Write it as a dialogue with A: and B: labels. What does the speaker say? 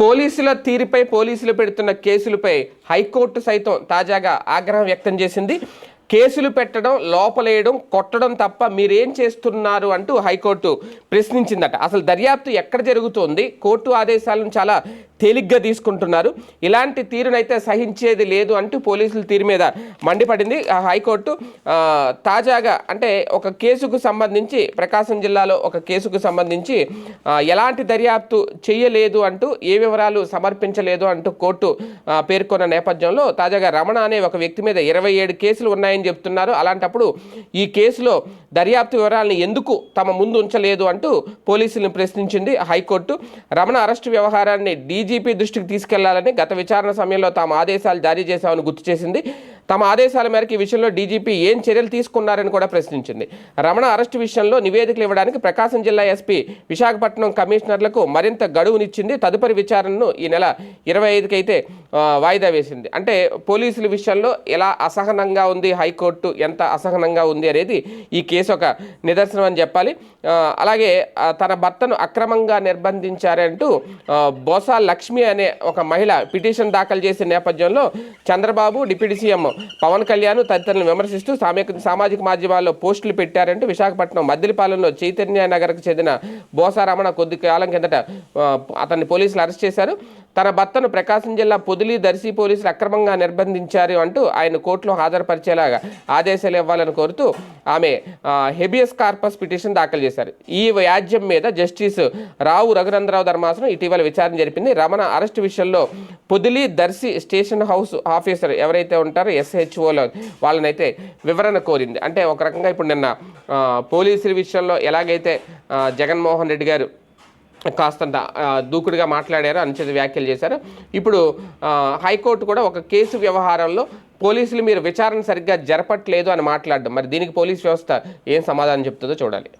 A: పోలీసుల తీరుపై పోలీసులు పెడుతున్న కేసులపై హైకోర్టు సైతం తాజాగా ఆగ్రహం వ్యక్తం చేసింది. కేసులు పెట్టడం లోపలేయడం కొట్టడం తప్ప మీరేం చేస్తున్నారు అంటూ హైకోర్టు ప్రశ్నించిందట. అసలు దర్యాప్తు ఎక్కడ జరుగుతోంది? కోర్టు ఆదేశాలను చాలా తేలిగ్గా తీసుకుంటున్నారు. ఇలాంటి తీరునైతే సహించేది లేదు అంటూ పోలీసుల తీరు మీద మండిపడింది. ఆ హైకోర్టు తాజాగా అంటే ఒక కేసుకు సంబంధించి ప్రకాశం జిల్లాలో ఒక కేసుకు సంబంధించి ఎలాంటి దర్యాప్తు చేయలేదు అంటూ ఏ వివరాలు సమర్పించలేదు అంటూ కోర్టు పేర్కొన్న నేపథ్యంలో తాజాగా రమణ అనే ఒక వ్యక్తి మీద ఇరవై ఏడు కేసులు ఉన్నాయని చెప్తున్నారు. అలాంటప్పుడు ఈ కేసులో దర్యాప్తు వివరాలను ఎందుకు తమ ముందు ఉంచలేదు అంటూ పోలీసులను ప్రశ్నించింది హైకోర్టు. రమణ అరెస్టు వ్యవహారాన్ని డీజీపీ దృష్టికి తీసుకెళ్ళాలని గత విచారణ సమయంలో తాము ఆదేశాలు జారీ చేశామని గుర్తు చేసింది. తమ ఆదేశాల మేరకు ఈ విషయంలో డీజీపీ ఏం చర్యలు తీసుకున్నారని కూడా ప్రశ్నించింది. రమణ అరెస్టు విషయంలో నివేదికలు ఇవ్వడానికి ప్రకాశం జిల్లా ఎస్పీ విశాఖపట్నం కమిషనర్లకు మరింత గడువునిచ్చింది. తదుపరి విచారణను ఈ నెల ఇరవై ఐదుకి అయితే వాయిదా వేసింది. అంటే పోలీసుల విషయంలో ఎలా అసహనంగా ఉంది హైకోర్టు ఎంత అసహనంగా ఉంది అనేది ఈ కేసు ఒక నిదర్శనం అని చెప్పాలి. అలాగే తన భర్తను అక్రమంగా నిర్బంధించారంటూ బోసా లక్ష్మి అనే ఒక మహిళ పిటిషన్ దాఖలు చేసిన నేపథ్యంలో చంద్రబాబు డిప్యూటీ సీఎం పవన్ కళ్యాణ్ తదితరులను విమర్శిస్తూ సామాజిక సామాజిక మాధ్యమాల్లో పోస్టులు పెట్టారంటూ విశాఖపట్నం మద్దిలిపాలెంలో చైతన్య నగర్కు చెందిన బోసా రమణ కొద్ది కాలం కిందట అతన్ని పోలీసులు అరెస్ట్ చేశారు. తన భర్తను ప్రకాశం జిల్లా పొదిలి దర్శి పోలీసులు అక్రమంగా నిర్బంధించారు అంటూ ఆయన కోర్టులో హాజరుపరిచేలాగా ఆదేశాలు ఇవ్వాలని కోరుతూ ఆమె హెబియస్ కార్పస్ పిటిషన్ దాఖలు చేశారు. ఈ వ్యాజ్యం మీద జస్టిస్ రావు రఘునందరావు ధర్మాసనం ఇటీవల విచారణ జరిపింది. రమణ అరెస్టు విషయంలో Podili Darsi station house officer ఎవరైతే ఉంటారో ఎస్హెచ్ఓలో వాళ్ళనైతే వివరణ కోరింది. అంటే ఒక రకంగా ఇప్పుడు నిన్న పోలీసుల విషయంలో ఎలాగైతే జగన్మోహన్ రెడ్డి గారు కాస్తంత దూకుడుగా మాట్లాడారు అనుచిత వ్యాఖ్యలు చేశారు. ఇప్పుడు హైకోర్టు కూడా ఒక కేసు వ్యవహారంలో పోలీసులు మీరు విచారణ సరిగ్గా జరపట్లేదు అని మాట్లాడడం. మరి దీనికి పోలీస్ వ్యవస్థ ఏం సమాధానం చెప్తుందో చూడాలి.